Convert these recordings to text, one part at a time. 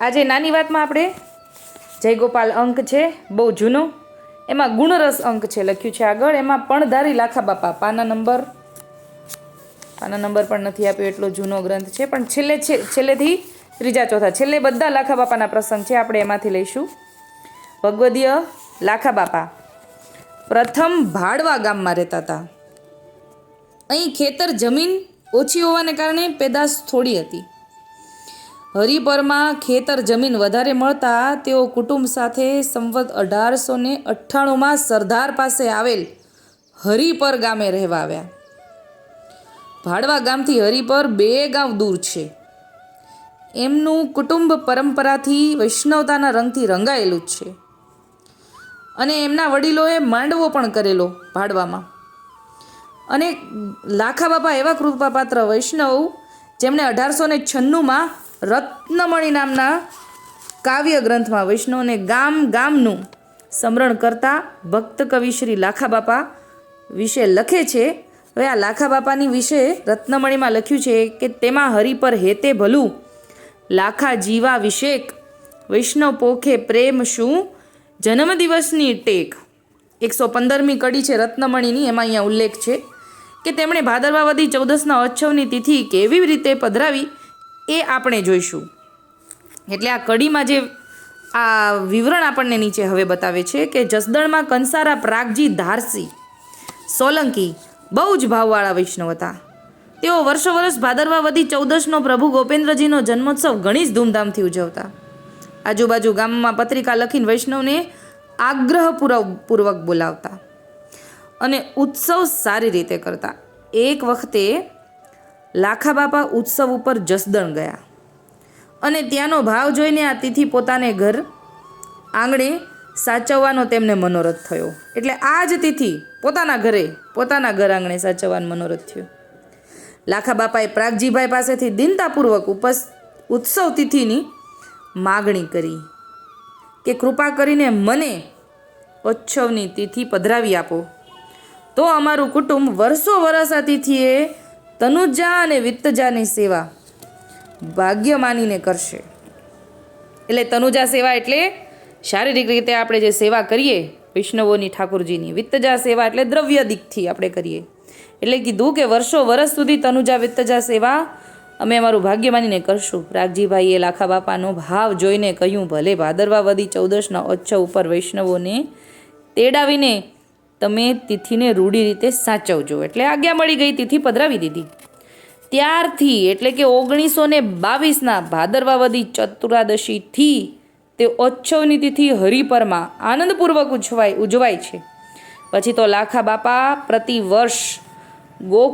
આજે નાની વાતમાં આપણે જયગોપાલ અંક છે, બહુ જૂનો. એમાં ગુણરસ અંક છે લખ્યું છે આગળ. એમાં પણધારી લાખા બાપા, પાના નંબર. પાના નંબર પણ નથી આપ્યો એટલો જૂનો ગ્રંથ છે, પણ છેલ્લે છેલ્લેથી ત્રીજા ચોથા, છેલ્લે બધા લાખા બાપાના પ્રસંગ છે, આપણે એમાંથી લઈશું. ભગવદીય લાખા બાપા, પ્રથમ ભાડવા ગામમાં રહેતા હતા. અહીં ખેતર જમીન ઓછી હોવાને કારણે પેદાશ થોડી હતી. હરિપરમાં ખેતર જમીન વધારે મળતા તેઓ કુટુંબ સાથે સંવત અઢારસો ને અઠ્ઠાણુંમાં સરદાર પાસે આવેલ હરિપર ગામે રહેવા આવ્યા. ભાડવા ગામથી હરિપર બે ગામ દૂર છે. એમનું કુટુંબ પરંપરાથી વૈષ્ણવતાના રંગથી રંગાયેલું જ છે. અને એમના વડીલોએ માંડવો પણ કરેલો ભાડવામાં. અને લાખા બાપા એવા કૃપાપાત્ર વૈષ્ણવ જેમણે અઢારસો ને છન્નુંમાં રત્નમણી નામના કાવ્ય ગ્રંથમાં વૈષ્ણવને ગામ ગામનું સ્મરણ કરતા ભક્ત કવિ શ્રી લાખા બાપા વિશે લખે છે. હવે આ લાખા બાપાની વિશે રત્નમણીમાં લખ્યું છે કે તેમાં હરિ પર હેતે ભલું, લાખા જીવા વિશેક, વૈષ્ણવ પોખે પ્રેમ શું, જન્મદિવસની ટેક. એકસો પંદરમી કડી છે રત્નમણીની, એમાં અહીંયા ઉલ્લેખ છે કે તેમણે ભાદરવાવદી ચૌદસના ઉત્સવની તિથિ કેવી રીતે પધરાવી એ આપણે જોઈશું. એટલે આ કડીમાં જે આ વિવરણ આપણને નીચે હવે બતાવે છે કે જસદણમાં કંસારા પ્રાગજી ધારસી, સોલંકી બહુ જ ભાવવાળા વૈષ્ણવ હતા. તેઓ વર્ષો વર્ષ ભાદરવા વધી ચૌદશનો પ્રભુ ગોપેન્દ્રજીનો જન્મોત્સવ ઘણી જ ધૂમધામથી ઉજવતા. આજુબાજુ ગામમાં પત્રિકા લખીને વૈષ્ણવને આગ્રહપૂર્વક બોલાવતા અને ઉત્સવ સારી રીતે કરતા. એક વખતે લાખા બાપા ઉત્સવ ઉપર જસદણ ગયા. અને ત્યાંનો ભાવ જોઈને આ તિથિ પોતાને ઘર આંગણે સાચવવાનો તેમને મનોરથ થયો. એટલે આ જ તિથિ પોતાના ઘરે, પોતાના ઘર આંગણે સાચવવાનો મનોરથ થયો. લાખા બાપાએ પ્રાગજીભાઈ પાસેથી દિનતાપૂર્વક ઉપસ, ઉત્સવ તિથિની માગણી કરી કે કૃપા કરીને મને ઉત્સવની તિથિ પધરાવી આપો. તો અમારું કુટુંબ વર્ષો વર્ષ આ તિથિએ તનુજા અને વિત્તજાની સેવા ભાગ્ય માનીને કરશે. એટલે તનુજા સેવા એટલે શારીરિક રીતે આપણે જે સેવા કરીએ, વૈષ્ણવોની ઠાકોરજીની, વિત્તજા સેવા એટલે દ્રવ્ય દિકથી આપણે કરીએ. એટલે કીધું કે વર્ષો વર્ષ સુધી તનુજા, વિત્તજા સેવા અમે અમારું ભાગ્ય માનીને કરશું. રાગજીભાઈએ લાખા બાપાનો ભાવ જોઈને કહ્યું, ભલે ભાદરવા વદી ચૌદશના ઉત્સવ ઉપર વૈષ્ણવોને તેડાવીને તમે તિથિને રૂઢી રીતે સાચવજો. એટલે આજ્ઞા મળી ગઈ તિથિ પધરાવી દીધી. ત્યારથી એટલે કે ઓગણીસો ને બાવીસના ભાદરવાવદી ચતુરાદશીથી તે ઓચ્છવની તિથિ હરિપરમાં આનંદપૂર્વક ઉજવાય ઉજવાય છે. પછી તો લાખા બાપા પ્રતિ વર્ષ ગો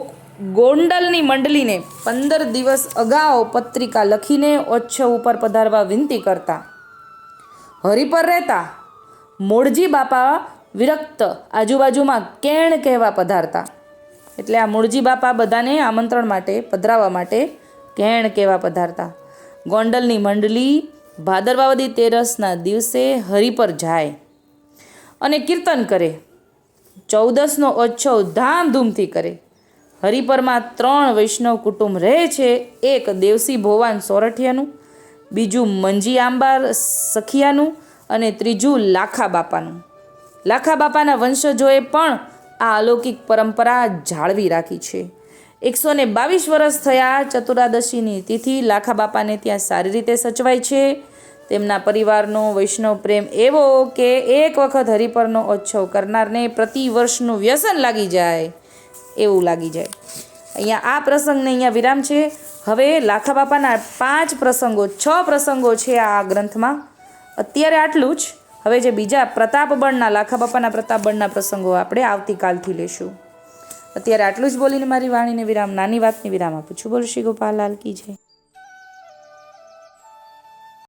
ગોંડલની મંડળીને પંદર દિવસ અગાઉ પત્રિકા લખીને ઓછવ ઉપર પધારવા વિનંતી કરતા. હરિપર રહેતા. મોળજી બાપા વિરક્ત આજુબાજુમાં કેણ કહેવા પધારતા. એટલે આ મૂળજી બાપા બધાને આમંત્રણ માટે, પધરાવવા માટે કેણ કહેવા પધારતા. ગોંડલની મંડળી ભાદરવાવદી તેરસના દિવસે હરિપર જાય અને કીર્તન કરે. ચૌદસનો ઉત્સવ ધામધૂમથી કરે. હરિપરમાં ત્રણ વૈષ્ણવ કુટુંબ રહે છે. એક દેવસી ભોવાન સોરઠિયાનું, બીજું મંજી આંબાર સખિયાનું અને ત્રીજું લાખા બાપાનું લાખા બાપાના વંશજોએ પણ આ અલૌકિક પરંપરા જાળવી રાખી છે. એકસો ને બાવીસ વર્ષ થયા ચતુરાદશીની તિથિ લાખા બાપાને ત્યાં સારી રીતે સચવાય છે. તેમના પરિવારનો વૈષ્ણવ પ્રેમ એવો કે એક વખત હરિપરનો ઉત્સવ કરનારને પ્રતિ વર્ષનું વ્યસન લાગી જાય એવું લાગી જાય. અહીંયા આ પ્રસંગને અહીંયા વિરામ છે. હવે લાખા બાપાના પાંચ પ્રસંગો, છ પ્રસંગો છે આ ગ્રંથમાં. અત્યારે આટલું જ. હવે જે બીજા પ્રતાપબળના લાખા બાપાના પ્રતાપબણના પ્રસંગો આપણે આવતીકાલથી લેશું. અત્યારે આટલું જ બોલીને મારી વાણીને વિરામ, નાની વાતની વિરામ આપું છું. બોલ શ્રી ગોપાલ લાલ કી જય.